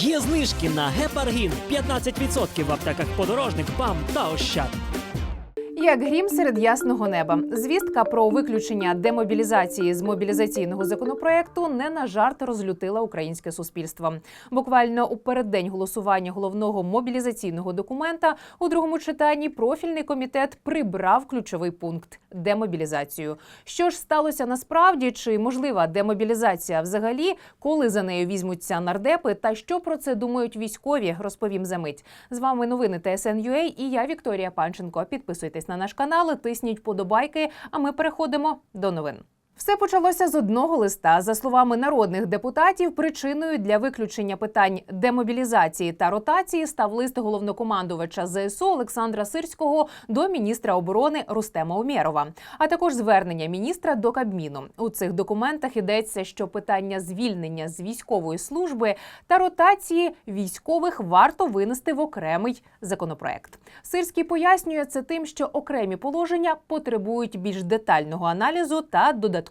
Є знижки на гепаргін 15% в аптеках подорожник, БАМ та Ощад. Як грім серед ясного неба, звістка про виключення демобілізації з мобілізаційного законопроекту не на жарт розлютила українське суспільство. Буквально у переддень голосування головного мобілізаційного документа у другому читанні профільний комітет прибрав ключовий пункт демобілізацію. Що ж сталося насправді? Чи можлива демобілізація взагалі, коли за нею візьмуться нардепи, та що про це думають військові? Розповім за мить. З вами новини ТСН.UA і я Вікторія Панченко. Підписуйтесь на наш канал, тисніть подобайки. А ми переходимо до новин. Все почалося з одного листа. За словами народних депутатів, причиною для виключення питань демобілізації та ротації став лист головнокомандувача ЗСУ Олександра Сирського до міністра оборони Рустема Умєрова, а також звернення міністра до Кабміну. У цих документах йдеться, що питання звільнення з військової служби та ротації військових варто винести в окремий законопроект. Сирський пояснює це тим, що окремі положення потребують більш детального аналізу та додаткового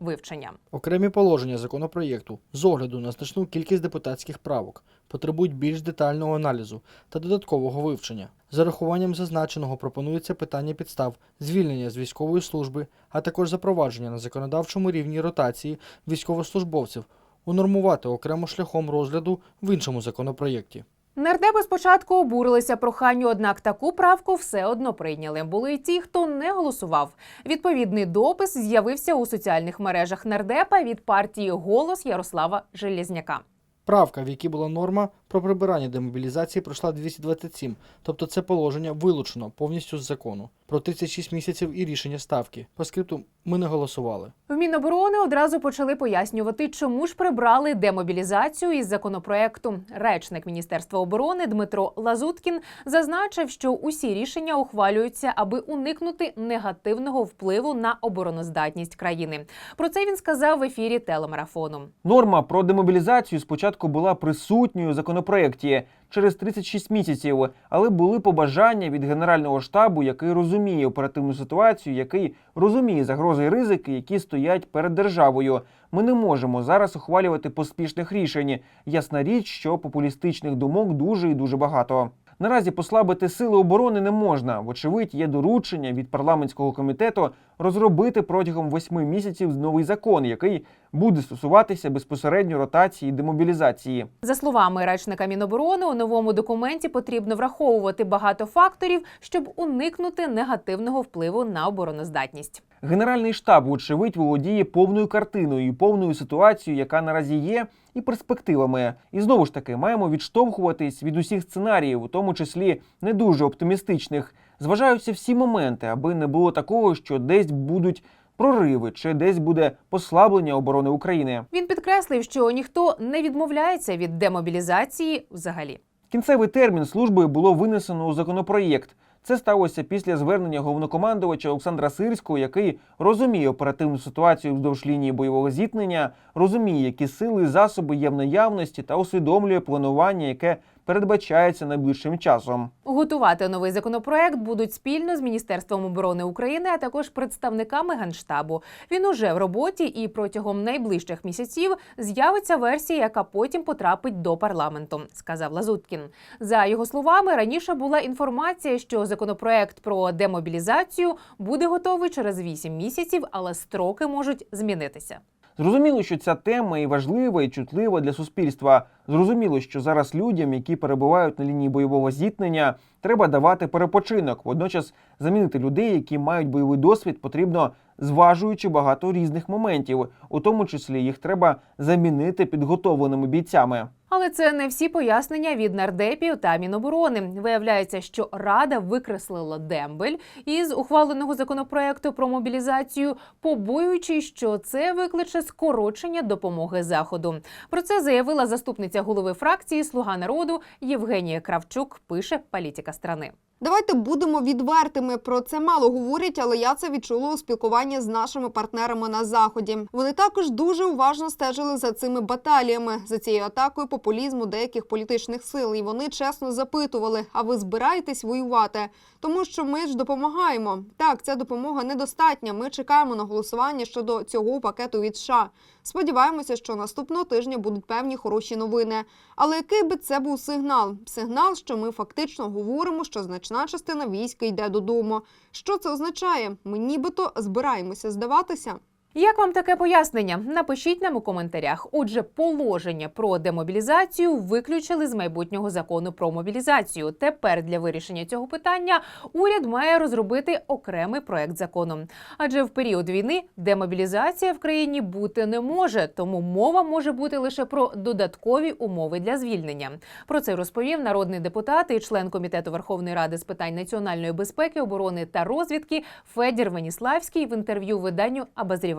вивчення. Окремі положення законопроєкту з огляду на значну кількість депутатських правок потребують більш детального аналізу та додаткового вивчення. За рахуванням зазначеного пропонується питання підстав звільнення з військової служби, а також запровадження на законодавчому рівні ротації військовослужбовців, унормувати окремо шляхом розгляду в іншому законопроєкті. Нардепи спочатку обурилися проханню, однак таку правку все одно прийняли. Були й ті, хто не голосував. Відповідний допис з'явився у соціальних мережах нардепа від партії Голос Ярослава Железняка. Правка, в якій була норма про прибирання демобілізації, пройшла 227, тобто це положення вилучено повністю з закону. Про 36 місяців і рішення ставки. По скрипту ми не голосували. В Міноборони одразу почали пояснювати, чому ж прибрали демобілізацію із законопроекту. Речник Міністерства оборони Дмитро Лазуткін зазначив, що усі рішення ухвалюються, аби уникнути негативного впливу на обороноздатність країни. Про це він сказав в ефірі телемарафону. Норма про демобілізацію спочатку була присутньою у законопроекті через 36 місяців, але були побажання від генерального штабу, який розуміє оперативну ситуацію, який розуміє загрози і ризики, які стоять перед державою. Ми не можемо зараз ухвалювати поспішних рішень. Ясна річ, що популістичних думок дуже і дуже багато. Наразі послабити сили оборони не можна. Вочевидь, є доручення від парламентського комітету розробити протягом восьми місяців новий закон, який буде стосуватися безпосередньо ротації і демобілізації. За словами речника Міноборони, у новому документі потрібно враховувати багато факторів, щоб уникнути негативного впливу на обороноздатність. Генеральний штаб, вочевидь, володіє повною картиною і повною ситуацією, яка наразі є, і перспективами. І знову ж таки маємо відштовхуватись від усіх сценаріїв, у тому числі не дуже оптимістичних. Зважаються всі моменти, аби не було такого, що десь будуть прориви чи десь буде послаблення оборони України. Він підкреслив, що ніхто не відмовляється від демобілізації взагалі. Кінцевий термін служби було винесено у законопроєкт. Це сталося після звернення головнокомандувача Олександра Сирського, який розуміє оперативну ситуацію вздовж лінії бойового зіткнення, розуміє, які сили і засоби є в наявності, та усвідомлює планування, яке передбачається найближчим часом. Готувати новий законопроект будуть спільно з Міністерством оборони України, а також представниками генштабу. Він уже в роботі і протягом найближчих місяців з'явиться версія, яка потім потрапить до парламенту, сказав Лазуткін. За його словами, раніше була інформація, що законопроект про демобілізацію буде готовий через 8 місяців, але строки можуть змінитися. Зрозуміло, що ця тема і важлива, і чутлива для суспільства. Зрозуміло, що зараз людям, які перебувають на лінії бойового зіткнення, треба давати перепочинок. Водночас замінити людей, які мають бойовий досвід, потрібно зважуючи багато різних моментів. У тому числі їх треба замінити підготовленими бійцями. Але це не всі пояснення від нардепів та міноборони. Виявляється, що рада викреслила дембель із ухваленого законопроекту про мобілізацію, побоюючись, що це викличе скорочення допомоги заходу. Про це заявила заступниця голови фракції Слуга народу Євгенія Кравчук. Пише політика страни. Давайте будемо відвертими. Про це мало говорять, але я це відчула у спілкуванні з нашими партнерами на заході. Вони також дуже уважно стежили за цими баталіями, за цією атакою популізму деяких політичних сил. І вони чесно запитували: а ви збираєтесь воювати? Тому що ми ж допомагаємо. Так, ця допомога недостатня. Ми чекаємо на голосування щодо цього пакету від США. Сподіваємося, що наступного тижня будуть певні хороші новини. Але який би це був сигнал? Сигнал, що ми фактично говоримо, що значна частина війська йде додому. Що це означає? Ми нібито збираємося здаватися. Як вам таке пояснення? Напишіть нам у коментарях. Отже, положення про демобілізацію виключили з майбутнього закону про мобілізацію. Тепер для вирішення цього питання уряд має розробити окремий проект закону. Адже в період війни демобілізація в країні бути не може, тому мова може бути лише про додаткові умови для звільнення. Про це розповів народний депутат і член комітету Верховної Ради з питань національної безпеки, оборони та розвідки Федір Веніславський в інтерв'ю виданню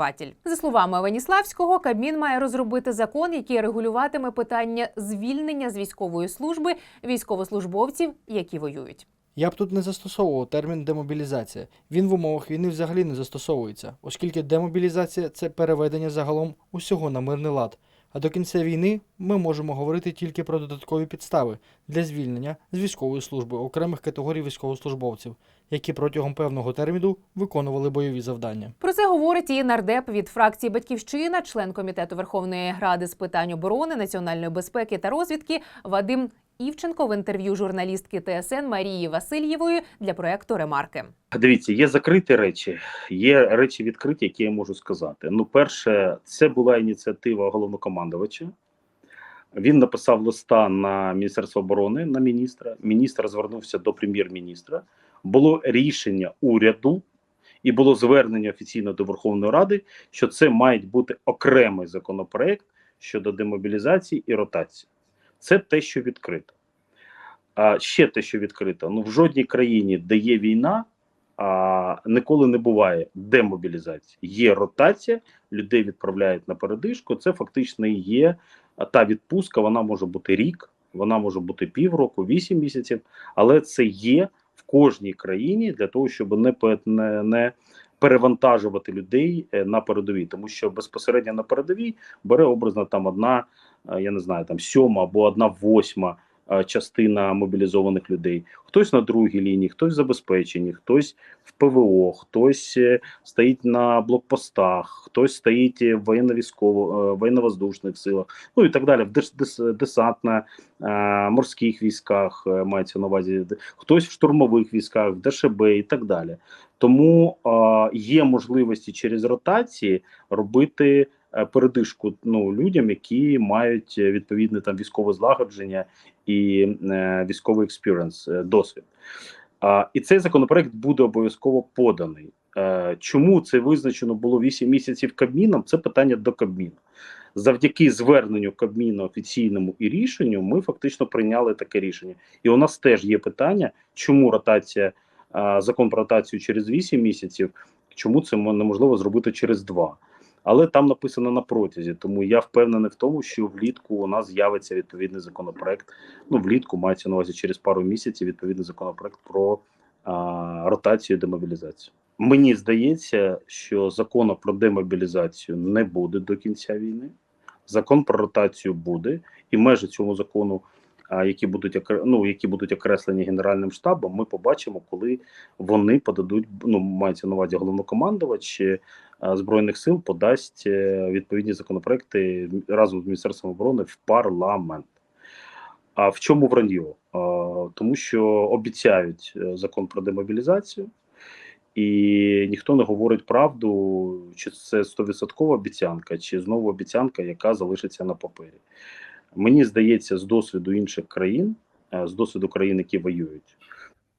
Обозріватель. За словами Веніславського, Кабмін має розробити закон, який регулюватиме питання звільнення з військової служби військовослужбовців, які воюють. Я б тут не застосовував термін демобілізація. Він в умовах війни взагалі не застосовується, оскільки демобілізація це переведення загалом усього на мирний лад. А до кінця війни ми можемо говорити тільки про додаткові підстави для звільнення з військової служби окремих категорій військовослужбовців, які протягом певного терміну виконували бойові завдання. Про це говорить і нардеп від фракції Батьківщина, член комітету Верховної Ради з питань оборони, національної безпеки та розвідки Вадим Івченко в інтерв'ю журналістки ТСН Марії Васильєвої для проекту Ремарки. Дивіться, є закриті речі, є речі відкриті, які я можу сказати. Ну, перше, це була ініціатива головнокомандувача. Він написав листа на Міністерство оборони на міністра. Міністр звернувся до прем'єр-міністра. Було рішення уряду і було звернення офіційно до Верховної Ради, що це має бути окремий законопроект щодо демобілізації і ротації. Це те, що відкрито. А ще те, що відкрито. Ну в жодній країні, де є війна, а, ніколи не буває демобілізації. Є ротація, людей відправляють на передишку. Це фактично є та відпустка. Вона може бути рік, вона може бути півроку, вісім місяців, але це є в кожній країні для того, щоб не, не, не перевантажувати людей е, на передовій, тому що безпосередньо на передовій бере образно там одна, я не знаю, там сьома або одна восьма е, частина мобілізованих людей. Хтось на другій лінії, хтось в забезпеченні, хтось в ПВО, хтось е, стоїть на блокпостах, хтось стоїть в воєнно-військово, е, воєнно-воздушних силах, ну і так далі, в дес, дес, десантно е, морських військах е, мається на увазі, хтось в штурмових військах, в ДШБ і так далі. Тому е, є можливості через ротації робити е, передишку ну, людям, які мають е, відповідне там військове злагодження і е, військовий експіренс, е, досвід. А, і цей законопроект буде обов'язково поданий. Е, чому це визначено було 8 місяців Кабміном? Це питання до Кабміну. Завдяки зверненню Кабміну офіційному і рішенню, ми фактично прийняли таке рішення. І у нас теж є питання, чому ротація, е, закон про ротацію через 8 місяців, чому це неможливо зробити через 2. Але там написано на протязі, тому я впевнений в тому, що влітку у нас з'явиться відповідний законопроект. Ну, влітку мається на увазі через пару місяців відповідний законопроект про а, ротацію і демобілізацію. Мені здається, що закону про демобілізацію не буде до кінця війни. Закон про ротацію буде, і межі цього закону, які будуть ну, які будуть окреслені Генеральним штабом, ми побачимо, коли вони подадуть. Ну мається на увазі головнокомандувач е, збройних сил подасть е, відповідні законопроекти разом з міністерством оборони в парламент. А в чому враньо? Тому що обіцяють е, закон про демобілізацію, і ніхто не говорить правду, чи це 100% обіцянка, чи знову обіцянка, яка залишиться на папері. Мені здається, з досвіду інших країн, е, з досвіду країн, які воюють,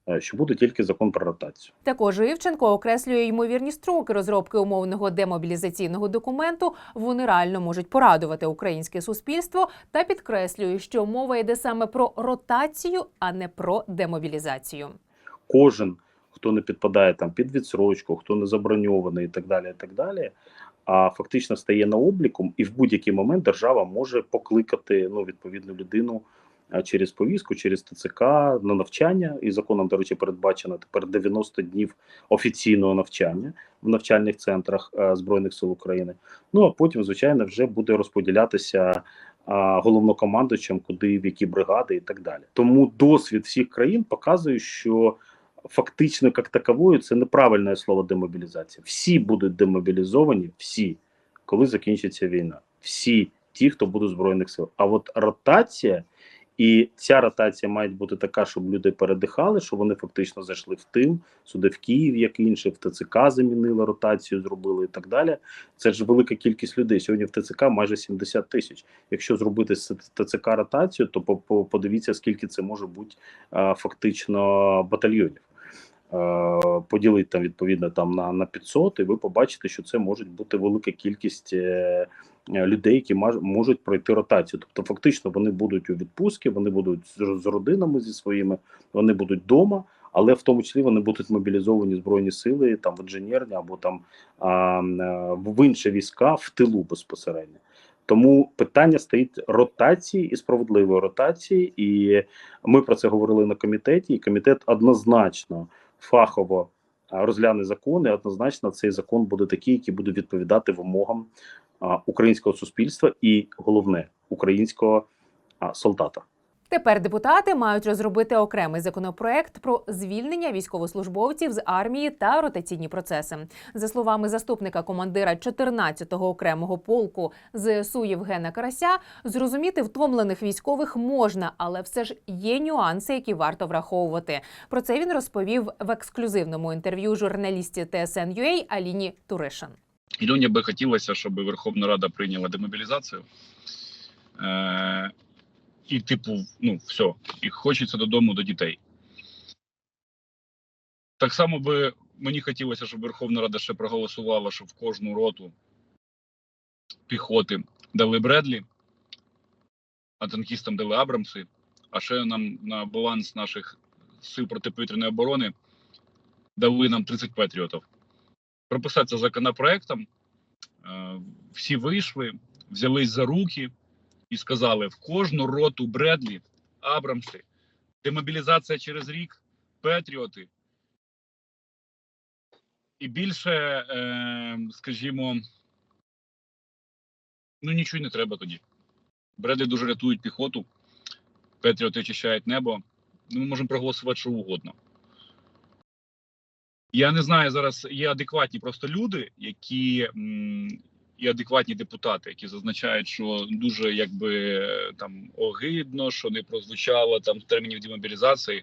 е, що буде тільки закон про ротацію. Також Івченко окреслює ймовірні строки розробки умовного демобілізаційного документу. Вони реально можуть порадувати українське суспільство та підкреслює, що мова йде саме про ротацію, а не про демобілізацію. кожен, хто не підпадає там під відсрочку, хто не заброньований і так далі, і так далі, а фактично стає на обліком, і в будь-який момент держава може покликати ну, відповідну людину через повістку, через ТЦК на навчання. І законом, до речі, передбачено тепер 90 днів офіційного навчання в навчальних центрах е, Збройних сил України. Ну а потім, звичайно, вже буде розподілятися а, головнокомандуючим, куди в які бригади і так далі. Тому досвід всіх країн показує, що фактично як таковою це неправильне слово демобілізація. Всі будуть демобілізовані, всі, коли закінчиться війна. Всі ті, хто буде в збройних сил. А от ротація. І ця ротація має бути така, щоб люди передихали, щоб вони фактично зайшли в тил, сюди в Київ, як інше, в ТЦК замінили ротацію, зробили і так далі. Це ж велика кількість людей. Сьогодні в ТЦК майже 70 тисяч. Якщо зробити з ТЦК ротацію, то по- по- подивіться, скільки це може бути фактично батальйонів. Е, Поділити там відповідно там на, на 500, і ви побачите, що це може бути велика кількість е, е, людей, які можуть пройти ротацію. Тобто, фактично, вони будуть у відпустці, вони будуть з, з родинами зі своїми, вони будуть вдома, але в тому числі вони будуть мобілізовані збройні сили, там в інженерні або там а, в інші війська в тилу безпосередньо. Тому питання стоїть ротації і справедливої ротації, і ми про це говорили на комітеті. І комітет однозначно фахово а, розгляне закони. Однозначно, цей закон буде такий, який буде відповідати вимогам українського суспільства і головне українського солдата. Тепер депутати мають розробити окремий законопроект про звільнення військовослужбовців з армії та ротаційні процеси. За словами заступника командира 14-го окремого полку ЗСУ Євгена Карася, зрозуміти втомлених військових можна, але все ж є нюанси, які варто враховувати. Про це він розповів в ексклюзивному інтерв'ю журналісті TSN.ua Аліні Туришин. Ілюні би хотілося, щоб Верховна Рада прийняла демобілізацію. І, типу, ну, все, і хочеться додому до дітей. Так само би мені хотілося, щоб Верховна Рада ще проголосувала, щоб в кожну роту піхоти дали Бредлі, а танкістам дали Абрамси, а ще нам на баланс наших сил протиповітряної оборони дали нам 30 патріотів. Прописати це законопроектом. Е, всі вийшли, взялись за руки і сказали: в кожну роту Бредлі, Абрамси, демобілізація через рік, Петріоти. І більше, е, скажімо, ну нічого не треба тоді. Бредлі дуже рятують піхоту, Петріоти очищають небо. Ну, ми можемо проголосувати що угодно. Я не знаю, зараз є адекватні просто люди, які і адекватні депутати, які зазначають, що дуже якби там огидно, що не прозвучало там термінів демобілізації.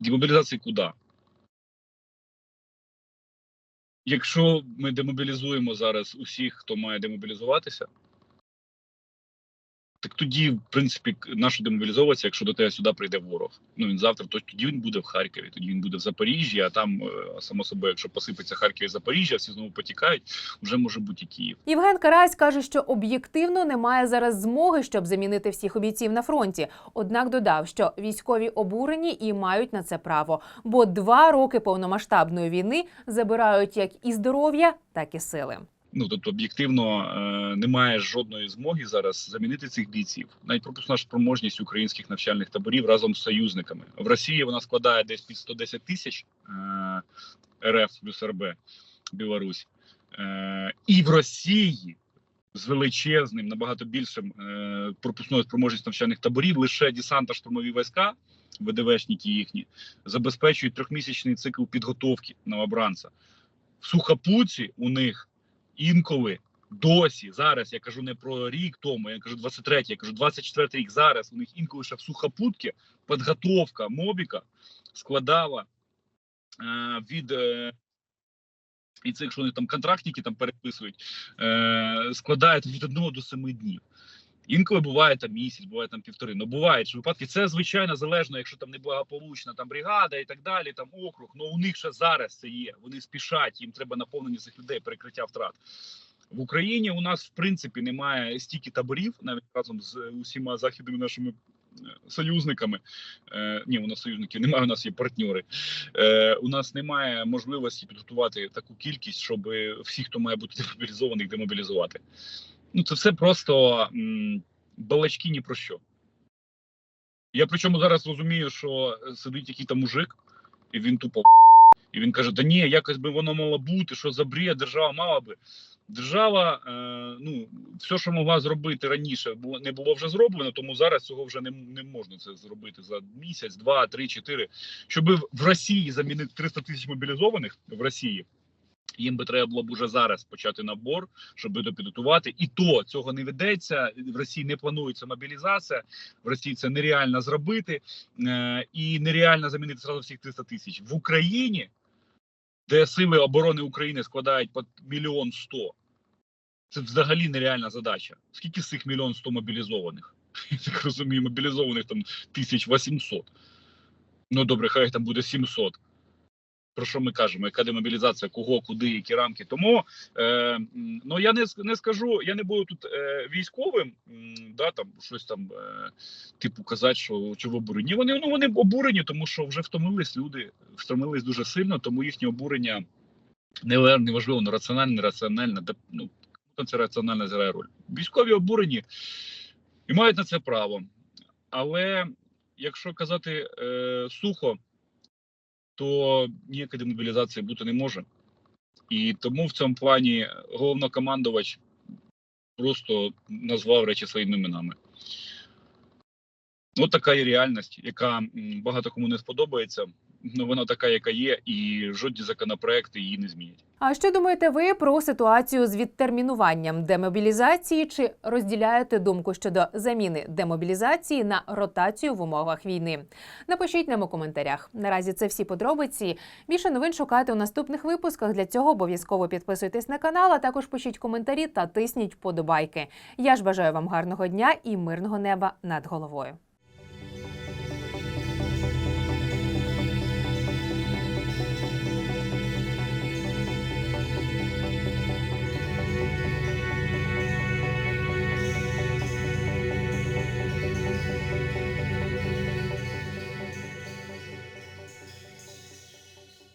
Демобілізації куди? Якщо ми демобілізуємо зараз усіх, хто має демобілізуватися, так тоді, в принципі, нащо демобілізовуватися, якщо до тебе сюди прийде ворог. Ну він завтра, то тоді він буде в Харкові, тоді він буде в Запоріжжі, а там, е, само собою, якщо посипеться Харків і Запоріжжя, всі знову потікають, вже може бути і Київ. Євген Карась каже, що об'єктивно немає зараз змоги, щоб замінити всіх бійців на фронті. Однак додав, що військові обурені і мають на це право, бо два роки повномасштабної війни забирають як і здоров'я, так і сили. Ну тобто, об'єктивно е, немає жодної змоги зараз замінити цих бійців. Навіть пропускна спроможність українських навчальних таборів разом з союзниками в Росії. Вона складає десь під 110 тисяч е, РФ плюс РБ Білорусь, е, і в Росії з величезним, набагато більшим е, пропускною спроможністю навчальних таборів лише десанта штурмові війська. ВДВшники їхні забезпечують трьохмісячний цикл підготовки новобранця. В сухопуці у них інколи досі зараз я кажу не про рік тому, я кажу 23, я кажу 24 рік. Зараз у них інколи ще в сухопутці підготовка мобіка складала е, від е, і цих, що вони там контрактники там переписують, е, складає від одного до семи днів. Інколи буває там місяць, буває там півтори. Ну бувають ж випадки. Це звичайно залежно, якщо там неблагополучна там бригада і так далі, там округ. Ну у них ще зараз це є. Вони спішать, їм треба наповнення цих людей, перекриття втрат. В Україні у нас в принципі немає стільки таборів, навіть разом з усіма західними нашими е, союзниками. Е, ні, у нас союзників немає, у нас є партньори. Е, у нас немає можливості підготувати таку кількість, щоб всі, хто має бути демобілізованих, демобілізувати. Ну це все просто балачки ні про що. Я причому зараз розумію, що сидить який там мужик, і він тупо і він каже: да ні, якось би воно мало бути, що за бред, держава мала би. Держава, е, ну все, що могла зробити раніше, не було вже зроблено, тому зараз цього вже не, не можна це зробити за місяць, два, три, чотири. Щоб в Росії замінити 300 тисяч мобілізованих в Росії, їм би треба було б уже зараз почати набор, щоб підготувати. І то цього не ведеться. В Росії не планується мобілізація. В Росії це нереально зробити е, і нереально замінити зразу всіх 300 тисяч в Україні, де сили оборони України складають по мільйон сто. Це взагалі нереальна задача. Скільки з цих мільйон сто мобілізованих? Я так розумію, мобілізованих там 1800. Ну добре, хай там буде 700 про що ми кажемо, яка демобілізація, кого, куди, які рамки. Тому е, ну я не не скажу, я не буду тут е, військовим, да там щось там, е, типу, казати, що в обуренні. Вони ну вони обурені, тому що вже втомились люди, втомились дуже сильно, тому їхнє обурення не неважливо, не раціональне, не раціональне, де ну це раціонально зіграє роль. Військові обурені і мають на це право. Але якщо казати е, сухо то ніякої демобілізації бути не може. І тому в цьому плані головнокомандувач просто назвав речі своїми іменами. От така є реальність, яка багато кому не сподобається. Ну вона така, яка є, і жодні законопроекти її не змінять. А що думаєте ви про ситуацію з відтермінуванням демобілізації? Чи розділяєте думку щодо заміни демобілізації на ротацію в умовах війни? Напишіть нам у коментарях. Наразі це всі подробиці. Більше новин шукайте у наступних випусках. Для цього обов'язково підписуйтесь на канал, а також пишіть коментарі та тисніть вподобайки. Я ж бажаю вам гарного дня і мирного неба над головою.